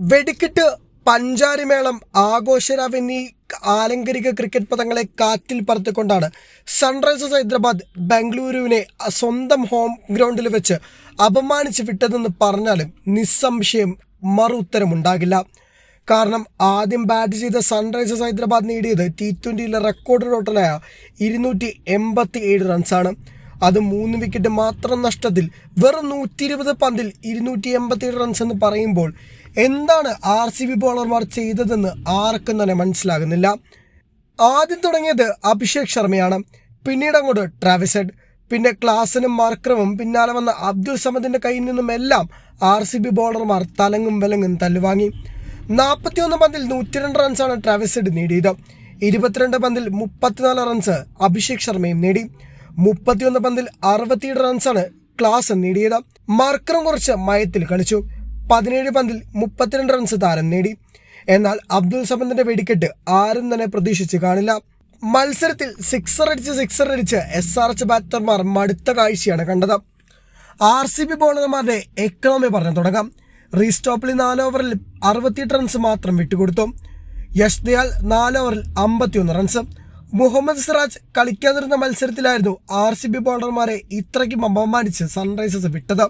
വെടിക്കെട്ട് പഞ്ചാരിമേളം ആഘോഷരാവ് എന്നീ ആലങ്കരിക ക്രിക്കറ്റ് പദങ്ങളെ കാറ്റിൽ പറത്തിക്കൊണ്ടാണ് സൺറൈസേഴ്സ് ഹൈദരാബാദ് ബംഗളൂരുവിനെ സ്വന്തം ഹോം ഗ്രൗണ്ടിൽ വെച്ച് അപമാനിച്ച് വിട്ടതെന്ന് പറഞ്ഞാലും നിസ്സംശയം മറു ഉത്തരമുണ്ടാകില്ല കാരണം ആദ്യം ബാറ്റ് ചെയ്ത സൺറൈസേഴ്സ് ഹൈദരാബാദ് നേടിയത് ടി ട്വന്റിയിലെ റെക്കോർഡ് ടോട്ടലായ ഇരുന്നൂറ്റി എൺപത്തി ഏഴ് റൺസാണ് അത് മൂന്ന് വിക്കറ്റ് മാത്രം നഷ്ടത്തിൽ വെറും നൂറ്റി ഇരുപത് പന്തിൽ ഇരുന്നൂറ്റി എൺപത്തി ഏഴ് റൺസ് എന്ന് പറയുമ്പോൾ എന്താണ് ആർ സി ബി ബോളർമാർ ചെയ്തതെന്ന് ആർക്കും തന്നെ മനസ്സിലാകുന്നില്ല. ആദ്യം തുടങ്ങിയത് അഭിഷേക് ശർമ്മയാണ്. പിന്നീട് അങ്ങോട്ട് ട്രാവിസഡ് പിന്നെ ക്ലാസിനും മാർക്രമും പിന്നാലെ വന്ന അബ്ദുൽ സമദിന്റെ കയ്യിൽ നിന്നും എല്ലാം ആർ സി ബി ബോളർമാർ തലങ്ങും വിലങ്ങും തല്ലുവാങ്ങി. നാൽപ്പത്തിയൊന്ന് പന്തിൽ നൂറ്റി രണ്ട് റൺസാണ് ട്രാവിസഡ് നേടിയത്. ഇരുപത്തിരണ്ട് പന്തിൽ മുപ്പത്തിനാല് റൺസ് അഭിഷേക് ശർമ്മയും നേടി. മുപ്പത്തിയൊന്ന് പന്തിൽ അറുപത്തിയേഴ് റൺസാണ് ക്ലാസ് നേടിയത്. മാർക്കറും കുറച്ച് മയത്തിൽ കളിച്ചു. പതിനേഴ് പന്തിൽ മുപ്പത്തിരണ്ട് റൺസ് താരം നേടി. എന്നാൽ അബ്ദുൾ സമദിന്റെ വെടിക്കെട്ട് ആരും തന്നെ പ്രതീക്ഷിച്ച് കാണില്ല. മത്സരത്തിൽ സിക്സർ അടിച്ച് സിക്സർ അടിച്ച് എസ് ആർ എച്ച് ബാറ്റർമാർ മടുത്ത കാഴ്ചയാണ് കണ്ടത്. ആർ സി ബി ബോളർമാരുടെ എക്കണോമി പറഞ്ഞു തുടങ്ങാം. റീസ്റ്റോപ്പിൽ നാല് ഓവറിൽ അറുപത്തിയെട്ട് റൺസ് മാത്രം വിട്ടുകൊടുത്തു. യശ്ദയാൽ നാല് ഓവറിൽ അമ്പത്തിയൊന്ന് റൺസ് മുഹമ്മദ് സിറാജ് കളിക്കാതിരുന്ന മത്സരത്തിലായിരുന്നു ആർ സി ബി ബോളർമാരെ ഇത്രയ്ക്കും അപമാനിച്ച് സൺറൈസേഴ്സ് വിട്ടത്.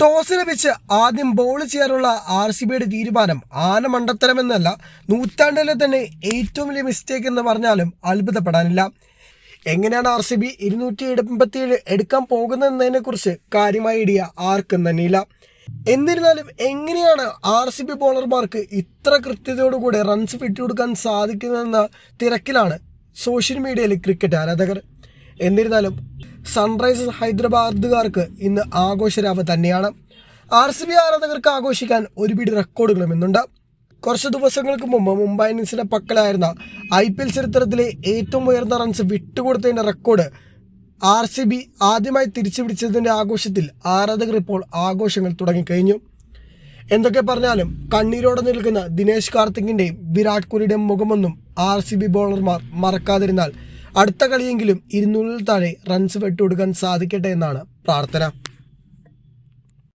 ടോസ് ലഭിച്ച് ആദ്യം ബോൾ ചെയ്യാനുള്ള ആർ സി ബിയുടെ തീരുമാനം ആന മണ്ടത്തരമെന്നല്ല നൂറ്റാണ്ടിലെ തന്നെ ഏറ്റവും വലിയ മിസ്റ്റേക്ക് എന്ന് പറഞ്ഞാലും അത്ഭുതപ്പെടാനില്ല. എങ്ങനെയാണ് ആർ സി ബി ഇരുന്നൂറ്റി എൺപത്തിയേഴ് എടുക്കാൻ പോകുന്നതെന്നതിനെക്കുറിച്ച് കാര്യമായ ഐഡിയ ആർക്കും തന്നെയില്ല. എന്നിരുന്നാലും എങ്ങനെയാണ് ആർ സി ബി ബോളർമാർക്ക് ഇത്ര കൃത്യതയോടുകൂടി റൺസ് വിട്ടുകൊടുക്കാൻ സാധിക്കുന്നതെന്ന തിരക്കിലാണ് സോഷ്യൽ മീഡിയയിൽ ക്രിക്കറ്റ് ആരാധകർ. എന്നിരുന്നാലും സൺറൈസേഴ്സ് ഹൈദരാബാദുകാർക്ക് ഇന്ന് ആഘോഷരാവ് തന്നെയാണ്. ആർ സി ബി ആരാധകർക്ക് ആഘോഷിക്കാൻ ഒരുപാട് പിടി റെക്കോർഡുകളും ഇന്നുണ്ട്. കുറച്ച് ദിവസങ്ങൾക്ക് മുമ്പ് മുംബൈ ഇന്ത്യൻസിന്റെ പക്കലായിരുന്ന ഐ പി എൽ ചരിത്രത്തിലെ ഏറ്റവും ഉയർന്ന റൺസ് വിട്ടുകൊടുത്തതിന്റെ റെക്കോർഡ് ആർ സി ബി ആദ്യമായി തിരിച്ചു പിടിച്ചതിന്റെ ആഘോഷത്തിൽ ആരാധകർ ഇപ്പോൾ ആഘോഷങ്ങൾ തുടങ്ങിക്കഴിഞ്ഞു. എന്തൊക്കെ പറഞ്ഞാലും കണ്ണീരോടെ നിൽക്കുന്ന ദിനേശ് കാർത്തിക്കിന്റെയും വിരാട് കോഹ്ലിയുടെയും മുഖമൊന്നും ആർ സി ബി ബോളർമാർ മറക്കാതിരുന്നാൽ അടുത്ത കളിയെങ്കിലും ഇരുന്നൂറിൽ താഴെ റൺസ് വെട്ടുകൊടുക്കാൻ സാധിക്കട്ടെ എന്നാണ് പ്രാർത്ഥന.